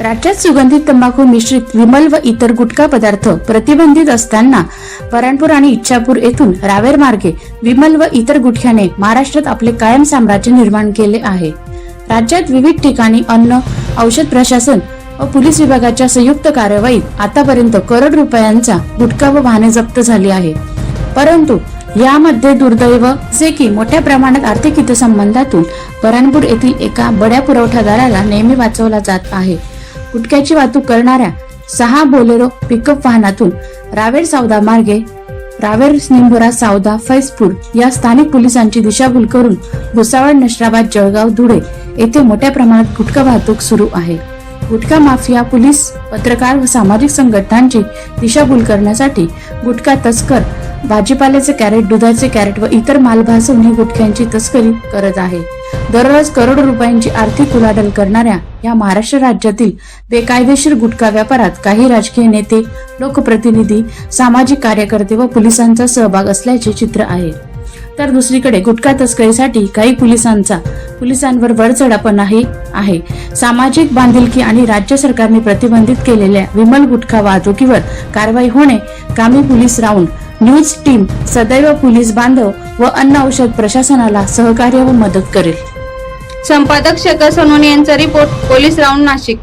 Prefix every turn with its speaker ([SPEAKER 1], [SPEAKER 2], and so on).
[SPEAKER 1] राज्यात सुगंधित तंबाखू मिश्रित विमल व इतर गुटखा पदार्थ प्रतिबंधित असताना पराणपूर आणि इच्छापूर येथून रावेर मार्गे विमल व इतर गुटख्याने महाराष्ट्रात आपले कायम साम्राज्य निर्माण केले आहे. राज्यात विविध ठिकाणी अन्न औषध प्रशासन व पोलीस विभागाच्या संयुक्त कारवाईत आतापर्यंत करोड रुपयांचा गुटखा व वाहने जप्त झाली आहे. परंतु यामध्ये दुर्दैव जे की मोठ्या प्रमाणात आर्थिक हितसंबंधातून परणपूर येथील एका बड्या पुरवठादाराला नेहमी वाचवला जात आहे. गुटख्याची वाहतूक करणाऱ्या सहा बोलेरो पिकअप वाहनातून रावेर सावदा मार्गे रावेर निंबोरा सावदा फैजपूर या स्थानिक पोलिसांची दिशाभूल करून भुसावळ नशराबाद जळगाव धुळे येथे मोठ्या प्रमाणात गुटखा वाहतूक सुरू आहे. गुटखा माफिया पोलीस पत्रकार व सामाजिक संघटनांची दिशाभूल करण्यासाठी गुटखा तस्कर भाजीपाल्याचे कॅरेट दुधाचे कॅरेट व इतर माल भासवून ही गुटख्यांची तस्करी करत आहे. दररोज करोडो रुपयांची आर्थिक उलाढाल करणाऱ्या या महाराष्ट्र राज्यातील बेकायदेशीर गुटखा व्यापारात काही राजकीय नेते लोकप्रतिनिधी सामाजिक कार्यकर्ते व पोलिसांचा सहभाग असल्याचे चित्र आहे. तर दुसरीकडे गुटखा तस्करीसाठी काही पोलिसांचा पोलिसांवर वरचढापणाही आहे. सामाजिक बांधिलकी आणि राज्य सरकारने प्रतिबंधित केलेल्या विमल गुटखा वाहतुकीवर कारवाई होणे कामी पोलीस राऊंड न्यूज टीम सदैव पोलीस बांधव व अन्न औषध प्रशासनाला सहकार्य व मदत करेल.
[SPEAKER 2] संपादक शेखर सोनोने यांचा रिपोर्ट पोलीस राऊंड नाशिक.